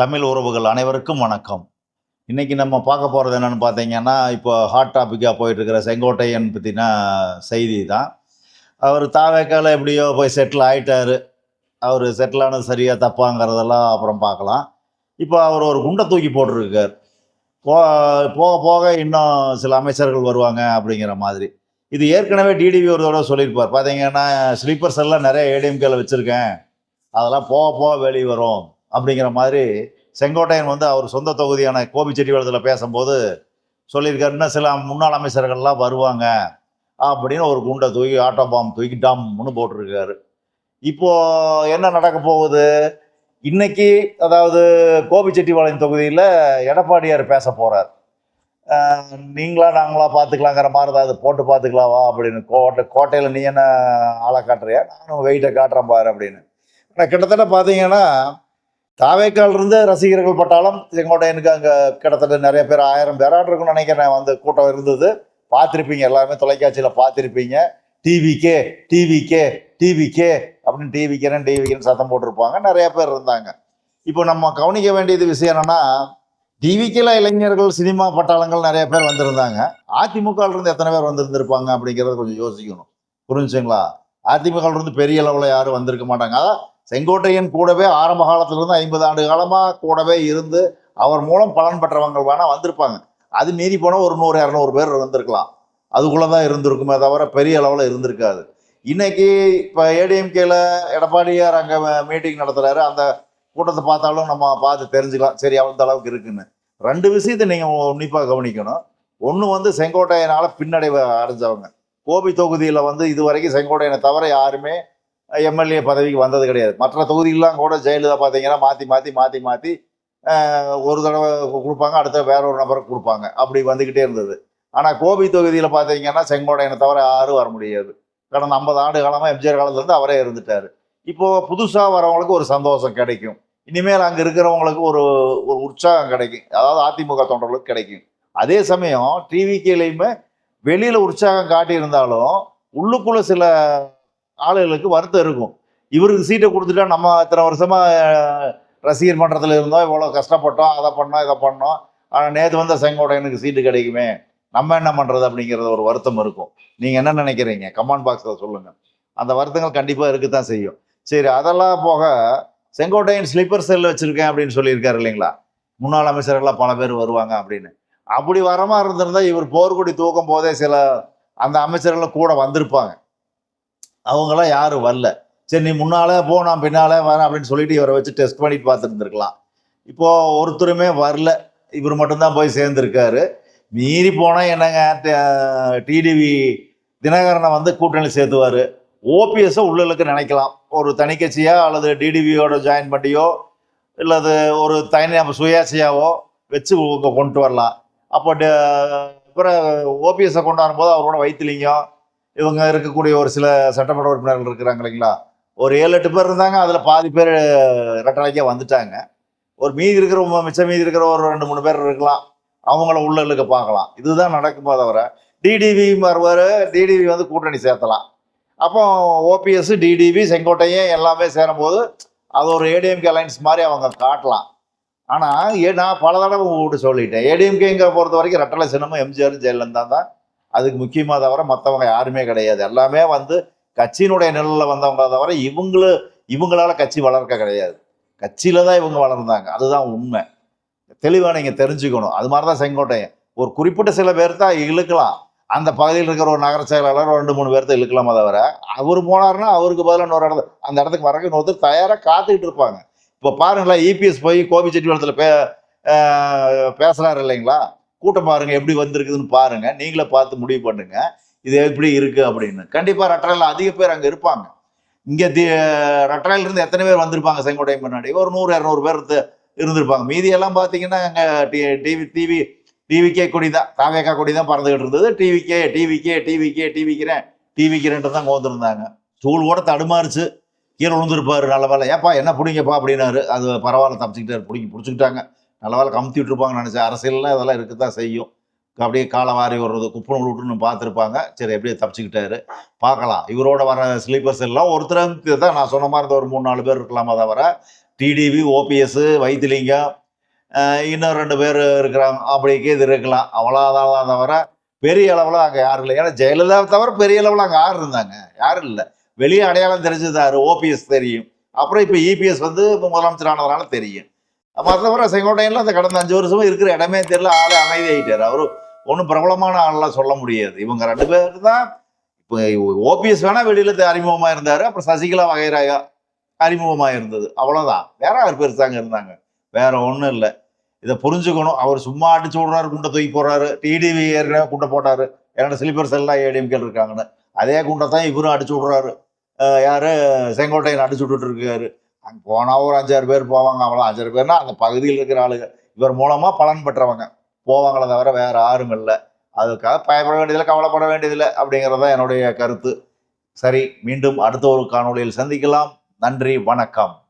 தமிழ் உறவுகள் அனைவருக்கும் வணக்கம். இன்றைக்கி நம்ம பார்க்க போகிறது என்னென்னு பார்த்தீங்கன்னா இப்போ ஹாட் டாப்பிக்காக போயிட்டு இருக்கிற செங்கோட்டையன் பற்றின செய்தி தான். அவர் தாவேக்கால எப்படியோ போய் செட்டில் ஆகிட்டார் அவர் செட்டில் ஆனது சரியாக தப்பாங்கிறதெல்லாம் அப்புறம் பார்க்கலாம். இப்போ அவர் ஒரு குண்டை தூக்கி போட்டிருக்கார். போ போக போக இன்னும் சில அமைச்சர்கள் வருவாங்க அப்படிங்கிற மாதிரி. இது ஏற்கனவே டிடிவி ஒரு தடவை சொல்லியிருப்பார். பார்த்தீங்கன்னா ஸ்லீப்பர்ஸ் எல்லாம் நிறைய ஏடிஎம்கேல வச்சுருக்கேன். அதெல்லாம் போக போக வெளியே வரும். அப்படிங்கிற மாதிரி செங்கோட்டையன் வந்து அவர் சொந்த தொகுதியான கோபிச்செட்டிவாளத்தில் பேசும்போது சொல்லியிருக்காரு இன்னும் சில முன்னாள் அமைச்சர்கள்லாம் வருவாங்க அப்படின்னு ஒரு குண்டை தூக்கி ஆட்டோ பாம் தூக்கி டம்னு போட்டிருக்காரு. இப்போது என்ன நடக்க போகுது? இன்னைக்கு அதாவது கோபிச்செட்டிவாளையம் தொகுதியில் எடப்பாடியார் பேச போகிறார் நீங்களா நாங்களா பார்த்துக்கலாங்கிற மாதிரி ஏதாவது போட்டு பார்த்துக்கலாவா அப்படின்னு கோட்டை கோட்டையில் நீ என்ன ஆளை காட்டுறியா? நானும் வெயிட்டை காட்டுறேன் பாரு அப்படின்னு. ஆனால் கிட்டத்தட்ட பார்த்தீங்கன்னா தாவேக்கால் இருந்து ரசிகர்கள் பட்டாலும் செங்கோட்டையனுக்கு அங்கே கிட்டத்தட்ட நிறைய பேர் ஆயிரம் பேராட்டு நினைக்கிறேன். வந்து கூட்டம் இருந்தது. பார்த்துருப்பீங்க. எல்லாருமே தொலைக்காட்சியில் பார்த்துருப்பீங்க. டிவிக்கே டிவிக்கே டிவிக்கே அப்படின்னு டிவிக்கிறேன் டிவிக்கிறேன்னு சத்தம் போட்டிருப்பாங்க. நிறைய பேர் இருந்தாங்க. இப்போ நம்ம கவனிக்க வேண்டியது விஷயம் என்னென்னா டிவிக்கில் இளைஞர்கள் சினிமா பட்டாளங்கள் நிறைய பேர் வந்திருந்தாங்க. அதிமுக எத்தனை பேர் வந்திருந்திருப்பாங்க அப்படிங்கிறத கொஞ்சம் யோசிக்கணும். புரிஞ்சுங்களா அதிமுக பெரிய அளவில் யாரும் வந்திருக்க மாட்டாங்க. அதான் செங்கோட்டையன் கூடவே ஆரம்ப காலத்திலிருந்து ஐம்பது ஆண்டு காலமாக கூடவே இருந்து அவர் மூலம் பலன் பெற்றவங்க வேணால் வந்திருப்பாங்க. அது மீறி போனால் ஒரு நூறு இரநூறு பேர் வந்திருக்கலாம். அதுக்குள்ளதான் இருந்திருக்குமே தவிர பெரிய அளவில் இருந்திருக்காது. இன்னைக்கு இப்போ ஏடிஎம்கேல எடப்பாடியார் அங்கே மீட்டிங் நடத்துகிறாரு அந்த கூட்டத்தை பார்த்தாலும் நம்ம பார்த்து தெரிஞ்சுக்கலாம். சரி அந்த அளவுக்கு இருக்குன்னு. ரெண்டு விஷயத்தை நீங்கள் உன்னிப்பாக கவனிக்கணும். ஒன்று வந்து செங்கோட்டையனால் பின்னடைவை அடைஞ்சவங்க. கோபி தொகுதியில் வந்து இது வரைக்கும் செங்கோட்டையனை தவிர யாருமே எம்எல்ஏ பதவிக்கு வந்தது கிடையாது. மற்ற தொகுதிகள்லாம் கூட ஜெயலலிதா பார்த்தீங்கன்னா மாற்றி மாற்றி மாற்றி மாற்றி ஒரு தடவை கொடுப்பாங்க அடுத்த வேற ஒரு நபருக்கு கொடுப்பாங்க. அப்படி வந்துக்கிட்டே இருந்தது. ஆனால் கோபி தொகுதியில் பார்த்தீங்கன்னா செங்கோடையனை தவிர யாரும் வர முடியாது. கடந்த ஐம்பது ஆண்டு காலமாக எம்ஜிஆர் காலத்துலேருந்து அவரே இருந்துட்டார். இப்போது புதுசாக வரவங்களுக்கு ஒரு சந்தோஷம் கிடைக்கும். இனிமேல் அங்கே இருக்கிறவங்களுக்கு ஒரு ஒரு உற்சாகம் கிடைக்கும். அதாவது அதிமுக தொண்டர்களுக்கு கிடைக்கும். அதே சமயம் டிவிக்கிலையுமே வெளியில் உற்சாகம் காட்டியிருந்தாலும் உள்ளுக்குள்ளே சில ஆளுகளுக்கு வருத்தம் இருக்கும். இவருக்கு சீட்டை கொடுத்துட்டா நம்ம இத்தனை வருஷமா ரசிகர் மன்றத்தில் இருந்தோம் இவ்வளோ கஷ்டப்பட்டோம் அதை பண்ணோம் இதை பண்ணோம். ஆனால் நேற்று வந்த செங்கோட்டையனுக்கு சீட்டு கிடைக்குமே நம்ம என்ன பண்ணுறது அப்படிங்கிறது ஒரு வருத்தம் இருக்கும். நீங்கள் என்ன நினைக்கிறீங்க? கமெண்ட் பாக்ஸில் சொல்லுங்கள் அந்த வருத்தங்கள் கண்டிப்பாக இருக்க தான் செய்யும். சரி அதெல்லாம் போக செங்கோட்டையன் ஸ்லீப்பர் செல் வச்சுருக்கேன் அப்படின்னு சொல்லியிருக்காரு இல்லைங்களா? முன்னாள் அமைச்சர்கள்லாம் பல பேர் வருவாங்க அப்படின்னு. அப்படி வரமா இருந்திருந்தால் இவர் போர்க்கொடி தூக்கும் போதே சில அந்த அமைச்சர்கள் கூட வந்திருப்பாங்க. அவங்களாம் யாரும் வரல. சரி நீ முன்னாலே போ நான் பின்னாலே வரேன் அப்படின்னு சொல்லிட்டு இவரை வச்சு டெஸ்ட் பண்ணிட்டு பார்த்துருந்துருக்கலாம். இப்போது ஒருத்தருமே வரல. இவர் மட்டும்தான் போய் சேர்ந்துருக்காரு. மீறி போனால் என்னங்க டிடிவி தினகரனை வந்து கூட்டணி சேர்த்துவார். ஓபிஎஸ்ஸை உள்ளலுக்கு நினைக்கலாம். ஒரு தனிக்கட்சியாக அல்லது டிடிவியோட ஜாயின் பண்ணியோ இல்லது ஒரு தனி நம்ம சுயேட்சையாவோ வச்சு கொண்டு வரலாம். அப்போ ட- அப்புறம் ஓபிஎஸ்ஸை கொண்டு போது அவரோட வைத்திலிங்கம் இவங்க இருக்கக்கூடிய ஒரு சில சட்டமன்ற உறுப்பினர்கள் இருக்கிறாங்க இல்லைங்களா? ஒரு ஏழு எட்டு பேர் இருந்தாங்க. அதில் பாதி பேர் ரெட்டலைக்கே வந்துட்டாங்க. ஒரு மீதி இருக்கிற மிச்சம் மீதி இருக்கிற ஒரு ரெண்டு மூணு பேர் இருக்கலாம். அவங்கள உள்ள இழுக்க பார்க்கலாம். இதுதான் நடக்குமா தவிர டிடிவி வருவார். டிடிவி வந்து கூட்டணி சேர்த்தலாம். அப்போ ஓபிஎஸ் டிடிவி செங்கோட்டையும் எல்லாமே சேரும்போது அது ஒரு ஏடிஎம்கே அலைன்ஸ் மாதிரி அவங்க காட்டலாம். ஆனால் ஏ நான் பல தடவை உங்கள்கிட்ட சொல்லிட்டேன். ஏடிஎம்கேங்கிற பொறுத்த வரைக்கும் ரெட்டலை சின்னமும் எம்ஜிஆர் ஜெயலலிதா தான் அதுக்கு முக்கியமாக தவிர மற்றவங்க யாருமே கிடையாது. எல்லாமே வந்து கட்சியினுடைய நிழலில் வந்தவங்க தவிர இவங்களு இவங்களால கட்சி வளர்க்க கிடையாது. கட்சியில் தான் இவங்க வளர்ந்தாங்க. அதுதான் உண்மை. தெளிவாக நீங்கள் தெரிஞ்சுக்கணும். அது மாதிரி தான் செங்கோட்டையன். ஒரு குறிப்பிட்ட சில பேர் தான் இழுக்கலாம். அந்த பகுதியில் இருக்கிற ஒரு நகர செயலாளர் ரெண்டு மூணு பேர்த்த இழுக்கலாமா தவிர அவர் போனார்னா அவருக்கு பதிலாக இன்னொரு இடத்துல அந்த இடத்துக்கு வரக்கு இன்னொருத்தர் தயாராக காத்துக்கிட்டு இருப்பாங்க. இப்போ பாருங்களேன் இபிஎஸ் போய் கோபி செட்டிவளத்தில் பே பேசுகிறாரு இல்லைங்களா? கூட்டம் பாருங்கள் எப்படி வந்திருக்குதுன்னு பாருங்கள் நீங்களே பார்த்து முடிவு பண்ணுங்க. இது எப்படி இருக்குது அப்படின்னு. கண்டிப்பாக ரட்டரையில் அதிக பேர் அங்கே இருப்பாங்க. இங்கே தி ரட்டரையிலிருந்து எத்தனை பேர் வந்திருப்பாங்க செங்கோட்டையன் முன்னாடி? ஒரு நூறு இரநூறு பேர் இருந்திருப்பாங்க. மீதியெல்லாம் பார்த்தீங்கன்னா அங்க டிவி டிவி டிவிக்கே கொடி தான். தாவேக்கா கொடி தான் பறந்துகிட்டு இருந்தது. டிவிக்கே டிவிக்கே டிவிக்கே டிவிக்கிறேன் டிவிக்கிறேன்ட்டு தான் கோந்துருந்தாங்க தூள் கூட தடுமாறுச்சு. கீழே விழுந்திருப்பாரு நல்ல வேலை. ஏப்பா என்ன பிடிங்கப்பா அப்படின்னாரு. அது பரவாயில்ல தப்பிச்சுக்கிட்டாரு. பிடிங்கி பிடிச்சிக்கிட்டாங்க. நல்ல வேலை கமுத்தி விட்டுருப்பாங்கன்னு நினச்சேன். அரசியல்லாம் இதெல்லாம் இருக்க தான் செய்யும். அப்படியே காலை வாரி வர்றது குப்பை விட்டுன்னு பார்த்துருப்பாங்க. சரி எப்படியே தப்பிச்சுக்கிட்டாரு. பார்க்கலாம். இவரோட வர ஸ்லீப்பர்ஸ் எல்லாம் ஒருத்தருக்கு தான். நான் சொன்ன மாதிரி இந்த ஒரு மூணு நாலு பேர் இருக்கலாமா தவிர டிடிவி ஓபிஎஸ் வைத்திலிங்கம் இன்னும் ரெண்டு பேர் இருக்கிறாங்க. அப்படிக்கே இது இருக்கலாம். அவ்வளோதான் தவிர பெரிய அளவில் அங்கே யாரும் இல்லை. ஏன்னா ஜெயலலிதாவை தவிர பெரிய அளவில் அங்கே யார் இருந்தாங்க. யாரும் இல்லை. வெளியே அடையாளம் தெரிஞ்சதாரு ஓபிஎஸ் தெரியும். அப்புறம் இப்போ இபிஎஸ் வந்து இப்போ முதலமைச்சர் ஆனதுனால தெரியும். மற்றவரை செங்கோட்டையன்ல அந்த கடந்த அஞ்சு வருஷமா இருக்கிற இடமே தெரியல ஆளு அமைதி ஆகிட்டார் அவரு ஒன்றும் பிரபலமான ஆள்லாம் சொல்ல முடியாது. இவங்க ரெண்டு பேருக்கு தான் இப்போ ஓபிஎஸ் வேணா வெளியில அறிமுகமாக அறிமுகமா இருந்தாரு. அப்புறம் சசிகலா வகைராயா அறிமுகமா இருந்தது. அவ்வளவுதான். வேற யார் பெருசாங்க இருந்தாங்க? வேற ஒன்றும் இல்லை. இதை புரிஞ்சுக்கணும். அவர் சும்மா அடிச்சு விடுறாரு குண்டை தூக்கி போடுறாரு. டிடிவி ஏற்கனவே குண்டை போட்டாரு. என்னோட ஸ்லீப்பர்ஸ் எல்லாம் ஏடிஎம்கேல இருக்காங்கன்னு. அதே குண்டை தான் இவரும் அடிச்சு விடுறாரு. யாரு? செங்கோட்டையன் அடிச்சு விட்டுட்டு இருக்காரு. அங்கே போனால் ஒரு அஞ்சாறு பேர் போவாங்க அவ்வளோ அஞ்சாறு பேர்னா அந்த பகுதியில் இருக்கிற ஆளுங்க. இவர் மூலமாக பலன் பெற்றவங்க. போவாங்களே தவிர வேறு யாரும் இல்லை. அதுக்காக பயப்பட வேண்டியதில்லை கவலைப்பட வேண்டியதில்லை அப்படிங்கிறது தான் என்னுடைய கருத்து. சரி மீண்டும் அடுத்த ஒரு காணொலியில் சந்திக்கலாம். நன்றி வணக்கம்.